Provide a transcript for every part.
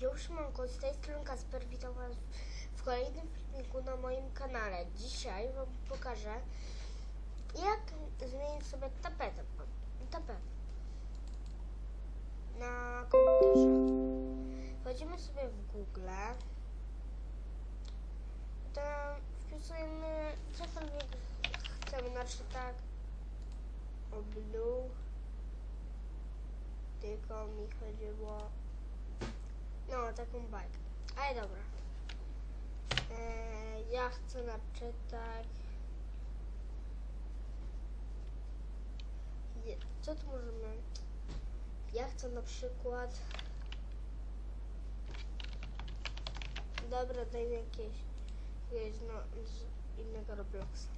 Już manko, z tej strony Kasper, witam Was w kolejnym filmiku na moim kanale. Dzisiaj Wam pokażę, jak zmienić sobie tapetę. tapetę na komputerze. Wchodzimy sobie w Google, potem wpisujemy cokolwiek chcemy, znaczy tak o blue, tylko mi chodziło no, taką bajkę. Ale dobra. Eee, ja chcę naczytać. Je- Co tu możemy? Ja chcę na przykład. Dobra, dajmy jakieś. jakieś no, z innego Robloxa.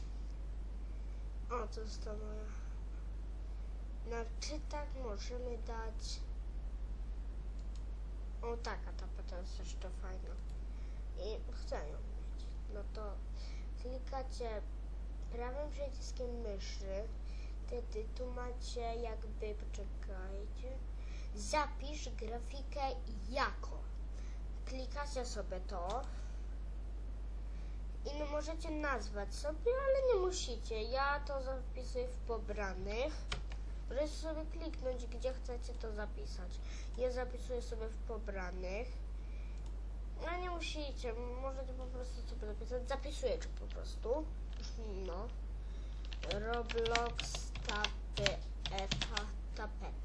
O, to jest to moja. Na czytak możemy dać. O, taka tapeta jest jeszcze fajna. I chcę ją mieć. No to klikacie prawym przyciskiem myszy. Wtedy tu macie jakby, poczekajcie, zapisz grafikę jako. Klikacie sobie to. I no możecie nazwać sobie, ale nie musicie. Ja to zapisuję w pobranych. Możecie sobie kliknąć, gdzie chcecie to zapisać. Ja zapisuję sobie w pobranych. No nie musicie, możecie po prostu sobie zapisać. Zapisujecie po prostu. No. Roblox tapy eta tapet.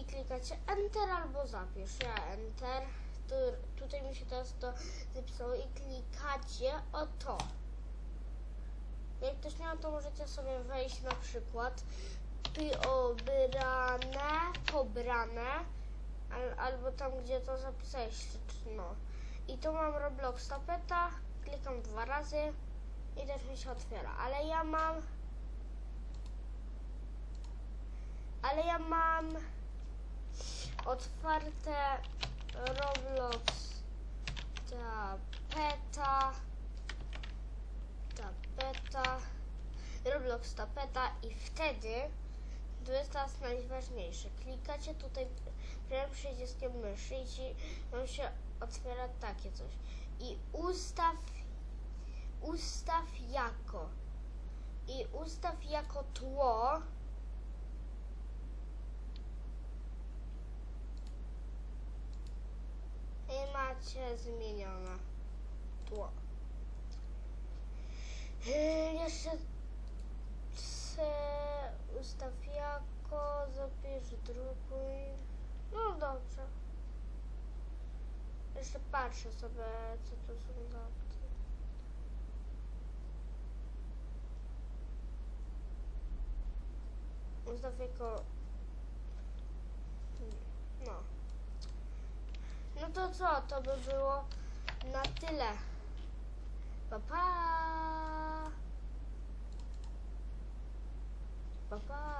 I klikacie Enter albo zapisz. Ja Enter. Tu, tutaj mi się teraz to zapisało i klikacie o to. Jak ktoś nie ma, to możecie sobie wejść na przykład obrane, pobrane, al, albo tam, gdzie to zapisałeś, no. I tu mam Roblox tapeta, klikam dwa razy i też mi się otwiera, ale ja mam ale ja mam otwarte Roblox tapeta tapeta Roblox tapeta i wtedy to jest teraz najważniejsze. Klikacie tutaj prawym przyciskiem myszy i ci, wam się otwiera takie coś. I ustaw ustaw jako i ustaw jako tło i macie zmienione tło. Yy, Jeszcze szybko zapisz, drukuj. No dobrze. Jeszcze patrzę sobie, co tu są za Ustaw jako... No. No to co? To by było na tyle. Pa, pa! Pa, pa!